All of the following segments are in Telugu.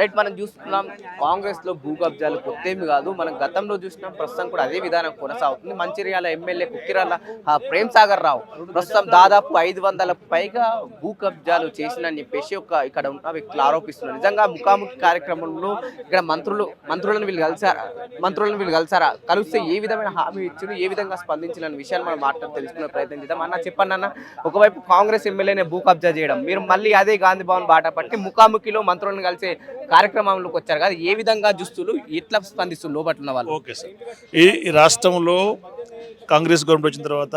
రైట్ మనం చూస్తున్నాం కాంగ్రెస్లో భూ కబ్జాలు కొత్తేమి కాదు. మనం గతంలో చూసినాం ప్రస్తుతం కూడా అదే విధానం కొనసాగుతుంది. మంచిర్యాల ఎమ్మెల్యే కుక్కిరాల ప్రేమ్ సాగర్ రావు ప్రస్తుతం దాదాపు ఐదు వందల పైగా భూ కబ్జాలు చేసినని చెప్పేసి ఒక ఇక్కడ ఉన్న వ్యక్తులు ఆరోపిస్తున్నారు. నిజంగా ముఖాముఖి కార్యక్రమంలో ఇక్కడ మంత్రులు మంత్రులను వీళ్ళు కలిసారా మంత్రులను వీళ్ళు కలిసారా? కలిస్తే ఏ విధమైన హామీ ఇచ్చారు ఏ విధంగా స్పందించిన విషయాలు మనం మాట్లాడి తెలుసుకునే ప్రయత్నం చేద్దాం. అన్న చెప్పండి అన్న ఒకవైపు కాంగ్రెస్ ఎమ్మెల్యేనే భూ కబ్జా చేయడం మీరు మళ్ళీ అదే గాంధీ భవన్ బాట పట్టి ముఖాముఖిలో మంత్రులను కలిసే కార్యక్రమంలోకి వచ్చారు కదా ఏ విధంగా దుస్తులు ఎట్లా స్పందిస్తున్నారు లోపల ఉన్న వాళ్ళు? Okay sir. ఈ ఈ రాష్ట్రంలో కాంగ్రెస్ గవర్నమెంట్ వచ్చిన తర్వాత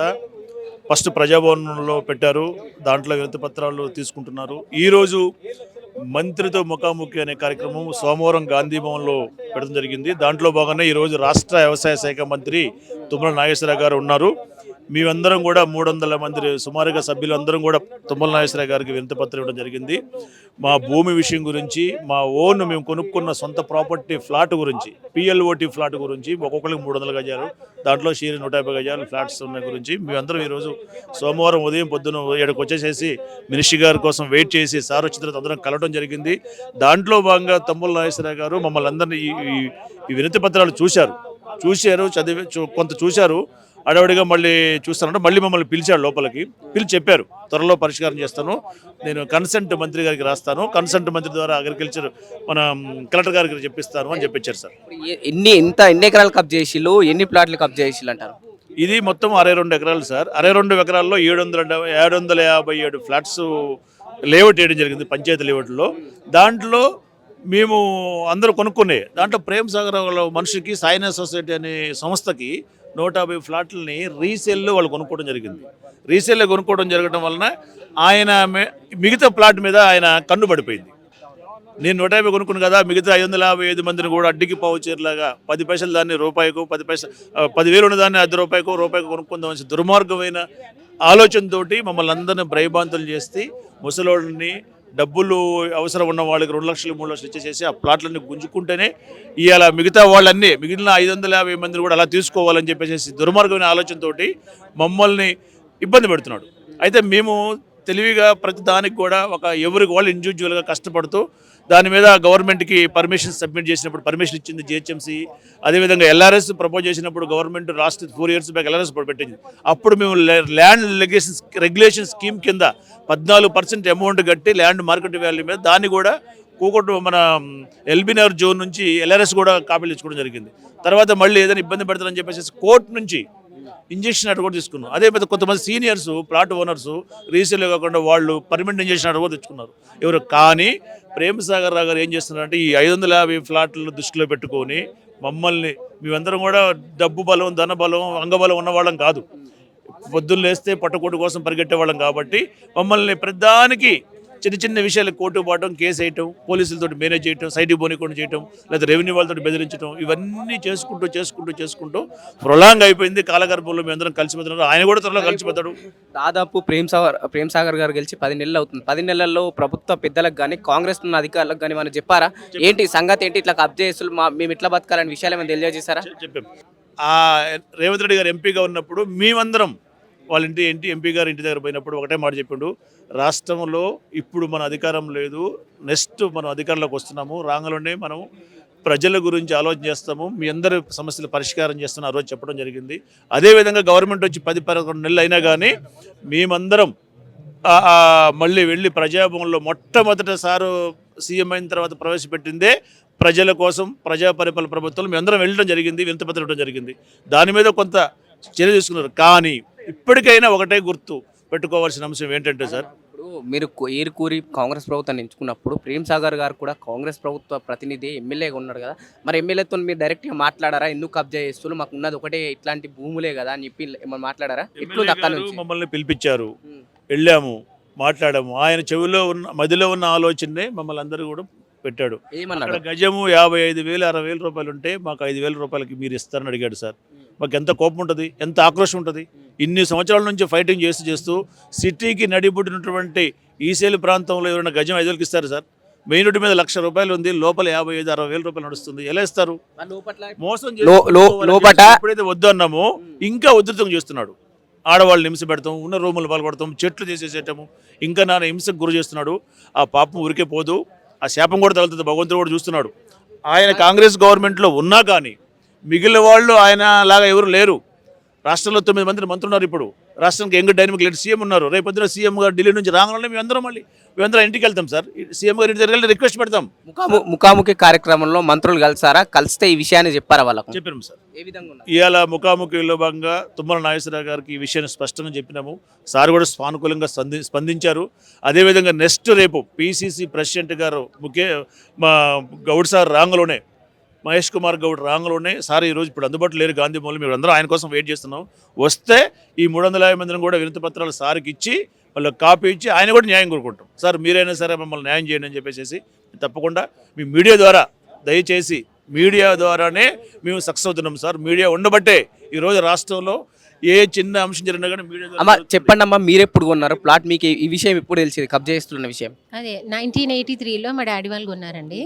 ఫస్ట్ ప్రజాభవనంలో పెట్టారు దాంట్లో వినతి పత్రాలు తీసుకుంటున్నారు. ఈరోజు మంత్రితో ముఖాముఖి అనే కార్యక్రమం సోమవారం గాంధీ భవన్లో పెట్టడం జరిగింది. దాంట్లో భాగంగా ఈరోజు రాష్ట్ర వ్యవసాయ శాఖ మంత్రి తుమ్మల నాగేశ్వరరావు గారు ఉన్నారు. మేమందరం కూడా మూడు వందల మంది సుమారుగా సభ్యులందరం కూడా తుమ్మల నాగేశ్వరరావు గారికి వినతిపత్రం ఇవ్వడం జరిగింది. మా భూమి విషయం గురించి మా ఓన్ మేము కొనుక్కున్న సొంత ప్రాపర్టీ ఫ్లాట్ గురించి P L O T flat గురించి ఒక్కొక్కరికి మూడు వందల గజాలు దాంట్లో షీరి నూట యాభై గజాలు ఫ్లాట్స్ ఉన్న గురించి మేమందరం ఈరోజు సోమవారం ఉదయం పొద్దున ఏడుకు వచ్చేసేసి మినిస్ట్రీ గారి కోసం వెయిట్ చేసి సార్ వచ్చిన తర్వాత అందరం కలవడం జరిగింది. దాంట్లో భాగంగా తమ్ముల నాగేశ్వరరావు గారు మమ్మల్ని అందరినీ ఈ- ఈ- వినతి పత్రాలు చూశారు. చూశారు చదివి చూ- కొంత చూశారు. అడవడిగా మళ్ళీ చూస్తానంటే మళ్ళీ మమ్మల్ని పిలిచాడు లోపలికి. పిలిచి చెప్పారు. త్వరలో పరిష్కారం చేస్తాను. నేను కన్సెంట్ మంత్రి గారికి రాస్తాను. కన్సెంట్ మంత్రి ద్వారా అగ్రికల్చర్ మన కలెక్టర్ గారికి చెప్పిస్తాను అని చెప్పించారు సార్. ఎన్ని ఎంత ఎన్ని ఎకరాలు కబ్జా చేసిల్లు ఎన్ని ప్లాట్లు కబ్జా చేసిల్లు అంటారు? ఇది మొత్తం అరవై రెండు ఎకరాలు సార్. అరవై రెండు ఎకరాల్లో ఏడు వందల ఏడు వందల యాభై ఏడు ఫ్లాట్స్ లేఅవుట్ వేయడం జరిగింది పంచాయతీ లేఅవుట్లో. దాంట్లో మేము అందరూ కొనుక్కునే దాంట్లో ప్రేమ్ సాగర్ మనిషికి సాయినా సొసైటీ అనే సంస్థకి నూట యాభై ఫ్లాట్లని రీసేల్లో వాళ్ళు కొనుక్కోవడం జరిగింది. రీసేల్లో కొనుక్కోవడం జరగడం వలన ఆయన మిగతా ప్లాట్ మీద ఆయన కన్ను పడిపోయింది. నేను నూట యాభై కొనుక్కున్నాను కదా మిగతా ఐదు వందల యాభై ఐదు మందిని కూడా అడ్డికి పావుచేరులాగా పది పైసలు దాన్ని రూపాయికు పది పైసలు పదివేలు ఉన్న దాన్ని అర్ధ రూపాయికు రూపాయికు కొనుక్కుందామని దుర్మార్గమైన ఆలోచనతోటి మమ్మల్ని అందరిని భయభాంతులు చేస్తే ముసలోళ్ళని డబ్బులు అవసరం ఉన్న వాళ్ళకి రెండు లక్షలు మూడు లక్షలు ఇచ్చేసేసి ఆ ప్లాట్లన్నీ గుంజుకుంటేనే ఇవాళ మిగతా వాళ్ళన్నీ మిగిలిన ఐదు వందల యాభై మందిని కూడా అలా తీసుకోవాలని చెప్పేసి దుర్మార్గమైన ఆలోచనతోటి మమ్మల్ని ఇబ్బంది పెడుతున్నాడు. అయితే మేము తెలివిగా ప్రతి దానికి కూడా ఒక ఎవరికి వాళ్ళు ఇండివిజువల్గా కష్టపడుతూ దాని మీద గవర్నమెంట్కి పర్మిషన్ సబ్మిట్ చేసినప్పుడు పర్మిషన్ ఇచ్చింది జిహెచ్ఎంసీ అదేవిధంగా ఎల్ఆర్ఎస్ ప్రపోజ్ చేసినప్పుడు గవర్నమెంట్ రాష్ట్ర ఫోర్ ఇయర్స్ బ్యాక్ ఎల్ఆర్ఎస్ పెట్టింది. అప్పుడు మేము ల్యాండ్ లెగేషన్ రెగ్యులేషన్ స్కీమ్ కింద పద్నాలుగు పర్సెంట్ అమౌంట్ కట్టి ల్యాండ్ మార్కెట్ వాల్యూ మీద దాన్ని కూడా కూకొట్టు మన ఎల్బీనగర్ జోన్ నుంచి ఎల్ఆర్ఎస్ కూడా కాపీలు ఇచ్చుకోవడం జరిగింది. తర్వాత మళ్ళీ ఏదైనా ఇబ్బంది పెడతారని చెప్పేసి కోర్టు నుంచి ఇంజక్షన్ అటు కూడా తీసుకున్నాం అదే పెద్ద కొంతమంది సీనియర్స్ ప్లాట్ ఓనర్స్ రీసేల్ కాకుండా వాళ్ళు పర్మనెంట్ ఇంజక్షన్ అటు కూడా తెచ్చుకున్నారు. ఎవరు కానీ ప్రేమసాగర్ రావు గారు ఏం చేస్తున్నారంటే ఈ ఐదు వందల యాభై ఫ్లాట్లు దృష్టిలో పెట్టుకొని మమ్మల్ని మేమందరం కూడా డబ్బు బలం ధన బలం అంగబలం ఉన్నవాళ్ళం కాదు. పొద్దున్న లేస్తే పట్టుకోటు కోసం పరిగెట్టే వాళ్ళం కాబట్టి మమ్మల్ని ప్రధానికి చిన్న చిన్న విషయాలు కోర్టు పోవడం కేసు వేయటం పోలీసులతో మేనేజ్ చేయటం సైడ్కి పోనీకుండా చేయటం లేదా రెవెన్యూ వాళ్ళతో బెదిరించడం ఇవన్నీ చేసుకుంటూ చేసుకుంటూ చేసుకుంటూ ప్రొలాంగ్ అయిపోయింది కాలగర్భంలో మేము అందరం కలిసిపోతున్నారు ఆయన కూడా త్వరలో కలిసిపోతాడు దాదాపు ప్రేమ్ సాగర్ ప్రేమ్ సాగర్ గారు గెలిచి పది నెలలు అవుతుంది. పది నెలల్లో ప్రభుత్వ పెద్దలకు కానీ కాంగ్రెస్ ఉన్న అధికారులకు కానీ మనం చెప్పారా? ఏంటి సంగతి ఏంటి? ఇట్లా కబ్జా చేసులు మా మేము ఇట్లా బతకాలని విషయాలు ఏమైనా తెలియజేశారా? చెప్పాం. ఆ రేవంత్ రెడ్డి గారు ఎంపీగా ఉన్నప్పుడు మేమందరం వాళ్ళ ఇంటి ఇంటి ఎంపీ గారు ఇంటి దగ్గర పోయినప్పుడు ఒకటే మాట చెప్పిండు రాష్ట్రంలో ఇప్పుడు మన అధికారం లేదు నెక్స్ట్ మనం అధికారంలోకి వస్తున్నాము రాంగలోనే మనం ప్రజల గురించి ఆలోచన చేస్తాము మీ అందరి సమస్యలు పరిష్కారం చేస్తాను ఆ రోజు చెప్పడం జరిగింది. అదేవిధంగా గవర్నమెంట్ వచ్చి పది పదకొండు నెలలు అయినా కానీ మేమందరం మళ్ళీ వెళ్ళి ప్రజాభవన్లో మొట్టమొదటిసారి సీఎం అయిన తర్వాత ప్రవేశపెట్టిందే ప్రజల కోసం ప్రజా పరిపాలన ప్రభుత్వం మేమందరం వెళ్ళడం జరిగింది వింతపత్రం ఇవ్వడం జరిగింది. దాని మీద కొంత చర్య తీసుకున్నారు. కానీ ఇప్పటికైనా ఒకటే గుర్తు పెట్టుకోవాల్సిన అంశం ఏంటంటే సార్ ఇప్పుడు మీరు ఏరుకూరి కాంగ్రెస్ ప్రభుత్వాన్ని ఎంచుకున్నప్పుడు ప్రేమ్ సాగర్ గారు కూడా కాంగ్రెస్ ప్రభుత్వ ప్రతినిధి ఎమ్మెల్యేగా ఉన్నాడు కదా. మరి ఎమ్మెల్యేతో మీరు డైరెక్ట్గా మాట్లాడారా? ఎందుకు కబ్జా చేస్తున్నారు? మాకు ఉన్నది ఒకటే ఇట్లాంటి భూములే కదా అని చెప్పి మాట్లాడారా? నుంచి? మమ్మల్ని పిలిపించారు. వెళ్ళాము మాట్లాడాము. ఆయన చెవిలో ఉన్న మదిలో ఉన్న ఆలోచనే మమ్మల్ని అందరూ కూడా పెట్టాడు. ఏమన్నాడు? అక్కడ గజము యాభై ఐదు వేలు అరవై వేల రూపాయలు ఉంటే మాకు ఐదు వేల రూపాయలకి మీరు ఇస్తారని అడిగాడు సార్. మాకు ఎంత కోపం ఉంటుంది ఎంత ఆక్రోషం ఉంటుంది. ఇన్ని సంవత్సరాల నుంచి ఫైటింగ్ చేస్తూ చేస్తూ సిటీకి నడిబుడినటువంటి ఈసేలు ప్రాంతంలో ఎవరైనా గజం ఐదు వేలకి ఇస్తారు సార్? మెయిన్ రోడ్డు మీద లక్ష రూపాయలు ఉంది లోపల యాభై ఐదు అరవై వేల రూపాయలు నడుస్తుంది. ఎలా ఇస్తారు? మోసం లోపట- ఎప్పుడైతే వద్దు అన్నామో ఇంకా ఉధృతం చేస్తున్నాడు. ఆడవాళ్ళు హింస పెడతాం ఉన్న రూములు పాల్పడతాం చెట్లు చేసేసేయటము. ఇంకా నాన్న హింసకు గురి చేస్తున్నాడు. ఆ పాపం ఊరికే పోదు. ఆ శాపం కూడా తగులుతుంది. భగవంతుడు కూడా చూస్తున్నాడు. ఆయన కాంగ్రెస్ గవర్నమెంట్లో ఉన్నా కానీ మిగిలిన వాళ్ళు ఆయన లాగా ఎవరు లేరు. రాష్ట్రంలో తొమ్మిది మంది మంత్రులు ఉన్నారు ఇప్పుడు. రాష్ట్రానికి యంగ్ డైనమిక్ లీడర్ సీఎం ఉన్నారు. రేపు పొద్దున సీఎం గారు ఢిల్లీ నుంచి రాగానే మేము అందరం మళ్ళీ మేమందరం ఇంటికి వెళ్తాం సార్. సీఎం గారి ఇంటి దగ్గర రిక్వెస్ట్ పెడతాం. ముఖాము ముఖాముఖి కార్యక్రమంలో మంత్రులు కలిసారా? కలిస్తే ఈ విషయాన్ని చెప్పారా వాళ్ళకు? చెప్పాము సార్. ఏ విధంగా ఇవాళ ముఖాముఖిలో భాగంగా తుమ్మల నాగేశ్వరరావు గారికి ఈ విషయాన్ని స్పష్టంగా చెప్పినాము. సార్ కూడా సానుకూలంగా స్పంది స్పందించారు. అదేవిధంగా నెక్స్ట్ రేపు పిసిసి ప్రెసిడెంట్ గారు ముఖ్య మా గౌడ్ సార్ రాంగలోనే మహేష్ కుమార్ గౌడ్ రాంగలోనే సార్ ఈరోజు ఇప్పుడు అందుబాటులో లేరు గాంధీ భవన్లో మేము అందరం ఆయన కోసం వెయిట్ చేస్తున్నాం. వస్తే ఈ మూడు వందల యాభై మందిని కూడా వినతి పత్రాలు సార్కి ఇచ్చి వాళ్ళకి కాపీ ఇచ్చి ఆయన కూడా న్యాయం కోరుకుంటాం. సార్ మీరైనా సరే మమ్మల్ని న్యాయం చేయండి అని చెప్పేసి తప్పకుండా మీ మీడియా ద్వారా దయచేసి మీడియా ద్వారానే మేము సక్సెస్ అవుతున్నాం సార్. మీడియా ఉండబట్టే ఈరోజు రాష్ట్రంలో ఏ చిన్న అంశం జరిగినా కానీ మీడియా అమ్మా చెప్పండి అమ్మా మీరు ఎప్పుడు కొన్నారు? ప్లాట్ మీకు ఈ విషయం ఎప్పుడు తెలిసింది? కబ్జా చేస్తున్న విషయం. అదే నైన్టీన్ ఎయిటీ త్రీలో మా డాడీ వాళ్ళు కొన్నారండి.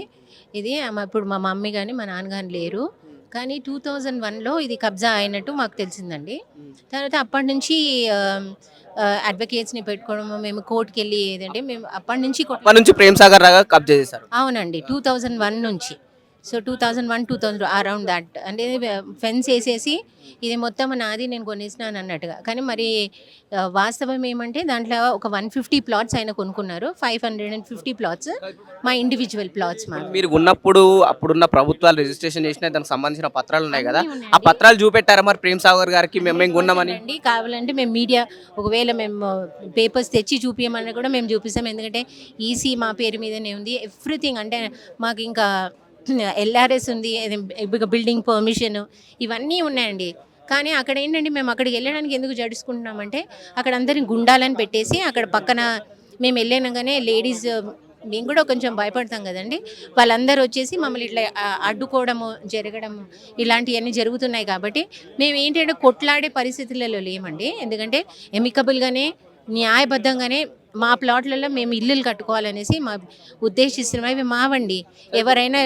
ఇది ఇప్పుడు మా మమ్మీ కానీ మా నాన్న కానీ లేరు. కానీ టూ థౌజండ్ వన్లో ఇది కబ్జా అయినట్టు మాకు తెలిసిందండి. తర్వాత అప్పటి నుంచి అడ్వకేట్స్ని పెట్టుకోవడం మేము కోర్టుకి వెళ్ళి ఏదంటే మేము అప్పటి నుంచి నుంచి ప్రేమ్ సాగర్ రాగా కబ్జా చేశారు. అవునండి టూ థౌజండ్ వన్ నుంచి. So two thousand one two thousand around that అంటే ఫెన్స్ వేసేసి ఇది మొత్తం నాది నేను కొనేసినాను అన్నట్టుగా. కానీ మరి ఆ, వాస్తవం ఏమంటే దాంట్లో ఒక వన్ ఫిఫ్టీ ప్లాట్స్ ఆయన కొనుక్కున్నారు. Five hundred and fifty plots మా ఇండివిజువల్ ప్లాట్స్ మా మీరు ఉన్నప్పుడు అప్పుడున్న ప్రభుత్వాలు రిజిస్ట్రేషన్ చేసిన దానికి సంబంధించిన పత్రాలు ఉన్నాయి కదా. ఆ. పత్రాలు చూపెట్టారా మరి ప్రేమ్ సాగర్ గారికి? మేము మేము కొన్నామని. అండి కావాలంటే మేము మీడియా ఒకవేళ మేము పేపర్స్ తెచ్చి చూపించమని కూడా మేము చూపిస్తాం. ఎందుకంటే ఈసీ మా పేరు మీదనే ఉంది. ఎవ్రీథింగ్ అంటే మాకు ఇంకా ఎల్ఆర్ఎస్ ఉంది బిల్డింగ్ పర్మిషన్ ఇవన్నీ ఉన్నాయండి. కానీ అక్కడ ఏంటంటే మేము అక్కడికి వెళ్ళడానికి ఎందుకు జడుచుకుంటున్నామంటే అక్కడ అందరిని గుండాలని పెట్టేసి అక్కడ పక్కన మేము వెళ్ళినగానే లేడీస్ మేము కూడా కొంచెం భయపడతాం కదండి. వాళ్ళందరూ వచ్చేసి మమ్మల్ని ఇట్లా అడ్డుకోవడము జరగడము ఇలాంటివన్నీ జరుగుతున్నాయి కాబట్టి మేము ఏంటంటే కొట్లాడే పరిస్థితులలో లేమండి. ఎందుకంటే ఎమికబుల్గానే న్యాయబద్ధంగానే మా ప్లాట్లలో మేము ఇల్లులు కట్టుకోవాలనేసి మా ఉద్దేశిస్తున్నాం అవి మావండి. ఎవరైనా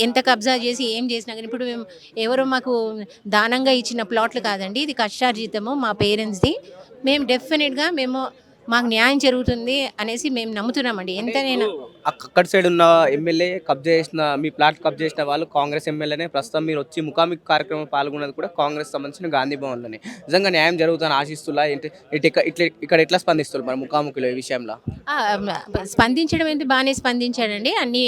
ఎంత కబ్జా చేసి ఏం చేసినా కానీ ఇప్పుడు మేము ఎవరో మాకు దానంగా ఇచ్చిన ప్లాట్లు కాదండి ఇది కష్టార్జితము మా పేరెంట్స్ది. మేము డెఫినెట్గా మేము మాకు న్యాయం జరుగుతుంది అనేసి మేము నమ్ముతున్నామండి. ఎంతనైనా అక్క- అక్కడ సైడ్ ఉన్న ఎమ్మెల్యే కబ్జా చేసిన మీ ప్లాట్ కబ్జా చేసిన వాళ్ళు కాంగ్రెస్ ఎమ్మెల్యేనే. ప్రస్తుతం మీరు వచ్చి ముఖామి కార్యక్రమం పాల్గొన్నది కూడా కాంగ్రెస్ సంబంధించిన గాంధీ భవన్లోనే. నిజంగా న్యాయం జరుగుతుందని ఆశిస్తులా? ఏంటి ఇట్లా ఇక్కడ ఎట్లా స్పందిస్తున్నారు మరి ముఖాముఖిలో ఈ విషయంలో? స్పందించడం ఏంటి బాగానే స్పందించాడండి. అన్ని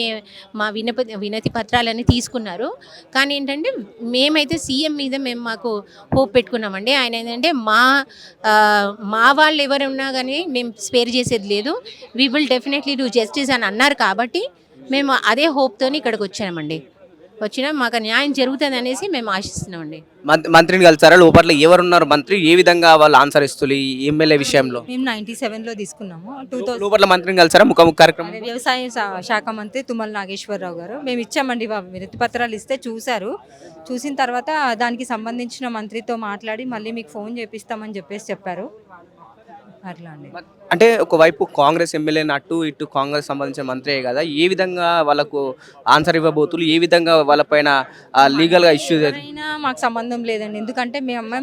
మా వినప వినతి పత్రాలన్నీ తీసుకున్నారు. కానీ ఏంటంటే మేమైతే సీఎం మీద మేము మాకు హోప్ పెట్టుకున్నామండి. ఆయన ఏంటంటే మా మా వాళ్ళు ఎవరు ఉన్నా కానీ మేము స్పేర్ చేసేది లేదు. We will definitely do justice అని అన్నారు కాబట్టి మేము అదే హోప్తోని ఇక్కడికి వచ్చామండి. వచ్చినా మాకు న్యాయం జరుగుతుంది అనేసి మేము ఆశిస్తున్నామండి. మంత్రి మంత్రిని కలిసారా? లోపల ఎవరున్నారు మంత్రి? ఏ విధంగా వాళ్ళు ఆన్సర్ ఈ ఎమ్మెల్యే విషయంలో? మేము నైంటీ సెవెన్లో తీసుకున్నాము. టూ థౌసండ్ లోపల మంత్రిని కలిసారా? ముఖాముఖి కార్యక్రమం? వ్యవసాయ శా- శాఖ మంత్రి తుమ్మల నాగేశ్వరరావు గారు. మేము ఇచ్చామండి వినతి పత్రాలు ఇస్తే చూశారు. చూసిన తర్వాత దానికి సంబంధించిన మంత్రితో మాట్లాడి మళ్ళీ మీకు ఫోన్ చేపిస్తామని చెప్పేసి చెప్పారు. అట్లా అండి. అంటే ఒకవైపు కాంగ్రెస్ ఎమ్మెల్యే అటు ఇటు కాంగ్రెస్ సంబంధించిన మంత్రే కదా ఏ విధంగా వాళ్ళకు ఆన్సర్ ఇవ్వబోతులు ఏ విధంగా వాళ్ళపైన లీగల్గా ఇష్యూ అయినా మాకు సంబంధం లేదండి. ఎందుకంటే మేము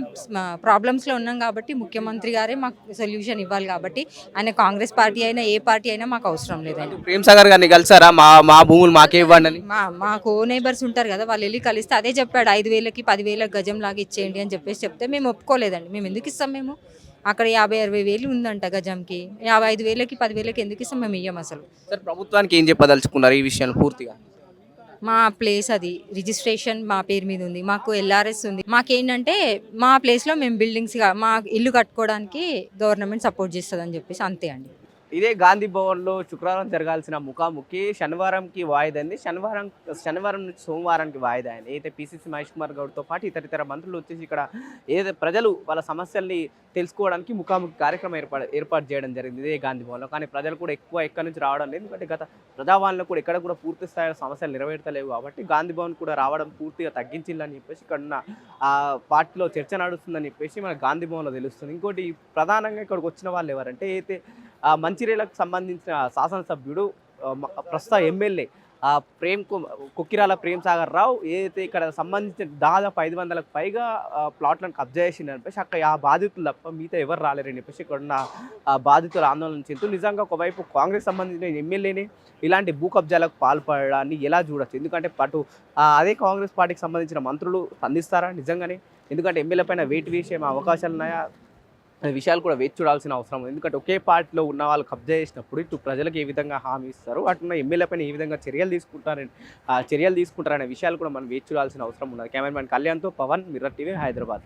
ప్రాబ్లమ్స్లో ఉన్నాం కాబట్టి ముఖ్యమంత్రి గారే మాకు సొల్యూషన్ ఇవ్వాలి కాబట్టి ఆయన కాంగ్రెస్ పార్టీ అయినా ఏ పార్టీ అయినా మాకు అవసరం లేదండి. ప్రేమ్ సాగర్ గారిని కలిసారా? మా మా భూములు మాకే ఇవ్వండి మా మా కో నైబర్స్ ఉంటారు కదా వాళ్ళు వెళ్ళి కలిస్తే అదే చెప్పాడు ఐదు వేలకి పదివేలకు గజం లాగా ఇచ్చేయండి అని చెప్పేసి చెప్తే మేము ఒప్పుకోలేదండి. మేము ఎందుకు ఇస్తాం మేము? అక్కడ యాభై అరవై వేలు ఉందంట గజంకి. యాభై ఐదు వేలకి పదివేలకి ఎందుకు ఇస్తాం మేము ఇయ్యం అసలు? సార్ ప్రభుత్వానికి ఏం చెప్పదలుచుకున్నారు ఈ విషయాన్ని పూర్తిగా? మా ప్లేస్ అది. రిజిస్ట్రేషన్ మా పేరు మీద ఉంది. మాకు ఎల్ఆర్ఎస్ ఉంది. మాకేంటంటే మా ప్లేస్లో మేము బిల్డింగ్స్ మా ఇల్లు కట్టుకోవడానికి గవర్నమెంట్ సపోర్ట్ చేస్తుంది అని చెప్పేసి అంతే అండి. ఇదే గాంధీ భవన్లో శుక్రవారం జరగాల్సిన ముఖాముఖి. శనివారంకి వాయిదంది శనివారం శనివారం నుంచి సోమవారానికి వాయిదా అయింది అయితే పిసిసి మహేష్ కుమార్ గౌడ్తో పాటు ఇతర ఇతర మంత్రులు వచ్చేసి ఇక్కడ ఏదైతే ప్రజలు వాళ్ళ సమస్యల్ని తెలుసుకోవడానికి ముఖాముఖి కార్యక్రమం ఏర్పాటు ఏర్పాటు చేయడం జరిగింది. ఇదే గాంధీ భవన్లో. కానీ ప్రజలు కూడా ఎక్కువ ఎక్కడి నుంచి రావడం లేదు. ఎందుకంటే గత ప్రజావాణిలో కూడా ఎక్కడ కూడా పూర్తి స్థాయిలో సమస్యలు నెరవేర్తలేవు కాబట్టి గాంధీ భవన్ కూడా రావడం పూర్తిగా తగ్గించిందని చెప్పేసి ఇక్కడ ఉన్న పార్టీలో చర్చ నడుస్తుందని చెప్పేసి మన గాంధీ భవన్లో తెలుస్తుంది. ఇంకోటి ప్రధానంగా ఇక్కడికి వచ్చిన వాళ్ళు ఎవరంటే అయితే మంచిర్యాలకు సంబంధించిన శాసనసభ్యుడు ప్రస్తుత ఎమ్మెల్యే ఆ ప్రేమ్ కు- కుక్కిరాల ప్రేమ్ సాగర్ రావు ఏదైతే ఇక్కడ సంబంధించిన దాదాపు ఐదు వందలకు పైగా ప్లాట్లను కబ్జా చేసిందని చెప్పేసి అక్కడ ఆ బాధితులు తప్ప మిగతా ఎవరు రాలేరని చెప్పేసి ఇక్కడ ఉన్న బాధితులు బాధితుల ఆందోళన చెందుతూ నిజంగా ఒకవైపు కాంగ్రెస్ సంబంధించిన ఎమ్మెల్యేని ఇలాంటి భూ కబ్జాలకు పాల్పడడాన్ని ఎలా చూడొచ్చు? ఎందుకంటే పటు అదే కాంగ్రెస్ పార్టీకి సంబంధించిన మంత్రులు స్పందిస్తారా నిజంగానే? ఎందుకంటే ఎమ్మెల్యే పైన వెయిట్ వేసే అవకాశాలు ఉన్నాయా? విషయాలు కూడా వేచి చూడాల్సిన అవసరం ఉంది. ఎందుకంటే ఒకే పార్టీలో ఉన్న వాళ్ళు కబ్జా చేసినప్పుడు ఇటు ప్రజలకు ఏ విధంగా హామీ ఇస్తారు అటున్న ఎమ్మెల్యే పైన ఏ విధంగా చర్యలు తీసుకుంటారని ఆ చర్యలు తీసుకుంటారనే విషయాలు కూడా మనం వేచి చూడాల్సిన అవసరం ఉన్నది. కెమెరామెన్ కళ్యాణ్తో పవన్ మిర్రర్ టీవీ హైదరాబాద్.